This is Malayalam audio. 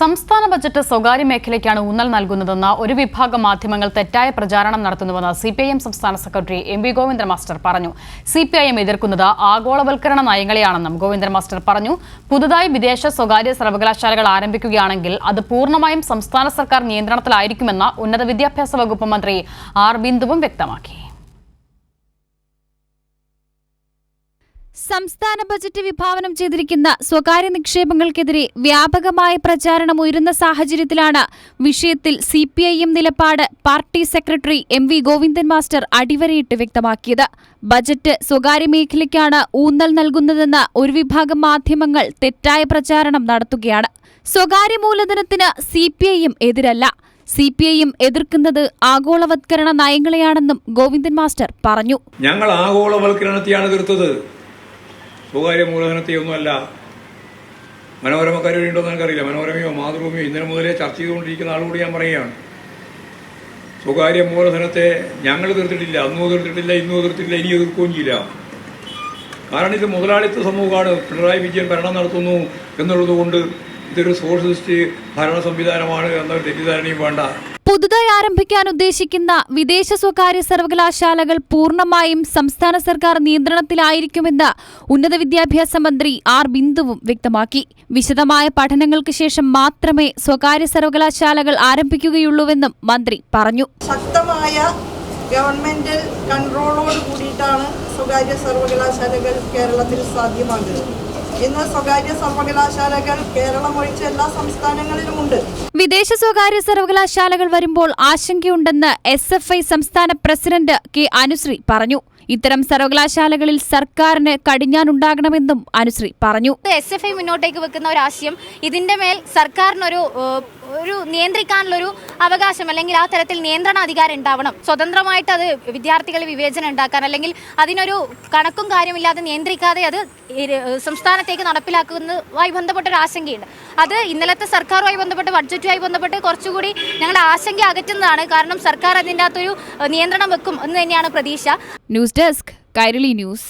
സംസ്ഥാന ബജറ്റ് സ്വകാര്യ മേഖലയ്ക്കാണ് ഊന്നൽ നൽകുന്നതെന്ന ഒരു വിഭാഗം മാധ്യമങ്ങൾ തെറ്റായ പ്രചാരണം നടത്തുന്നുവെന്ന് സി പി ഐ എം സംസ്ഥാന secretary M V Govindan master പറഞ്ഞു. സി പി ഐ എം എതിർക്കുന്നത് ആഗോളവൽക്കരണ നയങ്ങളെയാണെന്നും ഗോവിന്ദൻ മാസ്റ്റർ പറഞ്ഞു. പുതുതായി വിദേശ സ്വകാര്യ സർവകലാശാലകൾ ആരംഭിക്കുകയാണെങ്കിൽ അത് പൂർണമായും സംസ്ഥാന സർക്കാർ നിയന്ത്രണത്തിലായിരിക്കുമെന്ന ഉന്നത വിദ്യാഭ്യാസ വകുപ്പ് മന്ത്രി ആർ ബിന്ദുവും വ്യക്തമാക്കി. സംസ്ഥാന ബജറ്റ് വിഭാവനം ചെയ്തിരിക്കുന്ന സ്വകാര്യ നിക്ഷേപങ്ങൾക്കെതിരെ വ്യാപകമായ പ്രചാരണം ഉയരുന്ന സാഹചര്യത്തിലാണ് വിഷയത്തിൽ സി പി ഐ എം നിലപാട് party secretary M V Govindan master അടിവരയിട്ട് വ്യക്തമാക്കിയത്. ബജറ്റ് സ്വകാര്യ മേഖലയ്ക്കാണ് ഊന്നൽ നൽകുന്നതെന്ന് ഒരു വിഭാഗം മാധ്യമങ്ങൾ തെറ്റായ പ്രചാരണം നടത്തുകയാണ്. സ്വകാര്യ മൂലധനത്തിന് സി പി ഐ എം എതിരല്ല. സി പി ഐ എം എതിർക്കുന്നത് ആഗോളവത്കരണ നയങ്ങളെയാണെന്നും ഗോവിന്ദൻ മാസ്റ്റർ പറഞ്ഞു. ഞങ്ങൾ ആഗോളവൽക്കരണത്തെയാണ് എതിർത്തത്. സ്വകാര്യ മൂലധനത്തെയൊന്നുമല്ല. മനോരമക്കാർ ഉണ്ടോ എന്ന് എനിക്കറിയില്ല. മനോരമയോ മാതൃഭൂമിയോ ഇന്നലെ മുതലേ ചർച്ച ചെയ്തുകൊണ്ടിരിക്കുന്ന ആളുകൂടി ഞാൻ പറയുകയാണ്. സ്വകാര്യ മൂലധനത്തെ ഞങ്ങൾ എതിർത്തിട്ടില്ല അന്നും എതിർത്തിട്ടില്ല ഇന്നും എതിർത്തിട്ടില്ല ഇനി എതിർക്കുകയും ചെയ്യില്ല. കാരണം ഇത് മുതലാളിത്ത സമൂഹമാണ്. പിണറായി വിജയൻ ഭരണം നടത്തുന്നു എന്നുള്ളതുകൊണ്ട് ഇതൊരു സോഷ്യലിസ്റ്റ് ഭരണ സംവിധാനമാണ് എന്നൊരു തെറ്റിദ്ധാരണയും വേണ്ട. പുതുതായി ആരംഭിക്കാൻ ഉദ്ദേശിക്കുന്ന വിദേശ സ്വകാര്യ സർവകലാശാലകൾ പൂർണമായും സംസ്ഥാന സർക്കാർ നിയന്ത്രണത്തിലായിരിക്കുമെന്ന് ഉന്നത വിദ്യാഭ്യാസ മന്ത്രി ആർ ബിന്ദുവും വ്യക്തമാക്കി. വിശദമായ പഠനങ്ങൾക്ക് ശേഷം മാത്രമേ സ്വകാര്യ സർവകലാശാലകൾ ആരംഭിക്കുകയുള്ളൂവെന്നും മന്ത്രി പറഞ്ഞു. ശക്തമായ ഗവൺമെന്റ് കൺട്രോളോട് കൂടിയിട്ടാണ് സ്വകാര്യ സർവകലാശാലകൾ കേരളത്തിൽ സാധ്യമാകുന്നത്. ഇന്ന് സ്വകാര്യ സർവകലാശാലകൾ കേരളം ഒഴിച്ച് എല്ലാ സംസ്ഥാനങ്ങളിലുമുണ്ട്. വിദേശ സ്വകാര്യ സർവകലാശാലകൾ വരുമ്പോൾ ആശങ്കയുണ്ടെന്ന് എസ് എഫ് ഐ സംസ്ഥാന പ്രസിഡന്റ് കെ അനുശ്രീ പറഞ്ഞു. ഇത്തരം സർവകലാശാലകളിൽ സർക്കാരിന് കടിഞ്ഞാനുണ്ടാകണമെന്നും അനുശ്രീ പറഞ്ഞു. എസ് എഫ് ഐ മുന്നോട്ടേക്ക് വെക്കുന്ന ഒരു ആശയം ഇതിന്റെ മേൽ സർക്കാരിനൊരു ഒരു നിയന്ത്രിക്കാനുള്ള ഒരു അവകാശം അല്ലെങ്കിൽ ആ തരത്തിൽ നിയന്ത്രണ അധികാരം ഉണ്ടാവണം. സ്വതന്ത്രമായിട്ട് അത് വിദ്യാർത്ഥികളെ വിവേചനം ഉണ്ടാക്കാൻ അല്ലെങ്കിൽ അതിനൊരു കണക്കും കാര്യമില്ലാതെ നിയന്ത്രിക്കാതെ അത് സംസ്ഥാനത്തേക്ക് നടപ്പിലാക്കുന്നതുമായി ബന്ധപ്പെട്ട ഒരു ആശങ്കയുണ്ട്. അത് ഇന്നലത്തെ സർക്കാരുമായി ബന്ധപ്പെട്ട് ബഡ്ജറ്റുമായി ബന്ധപ്പെട്ട് കുറച്ചുകൂടി ഞങ്ങളുടെ ആശങ്ക അകറ്റുന്നതാണ്. കാരണം സർക്കാർ അതിന്റെ അകത്തൊരു നിയന്ത്രണം വെക്കും എന്ന് തന്നെയാണ് പ്രതീക്ഷ. News desk Kairali news.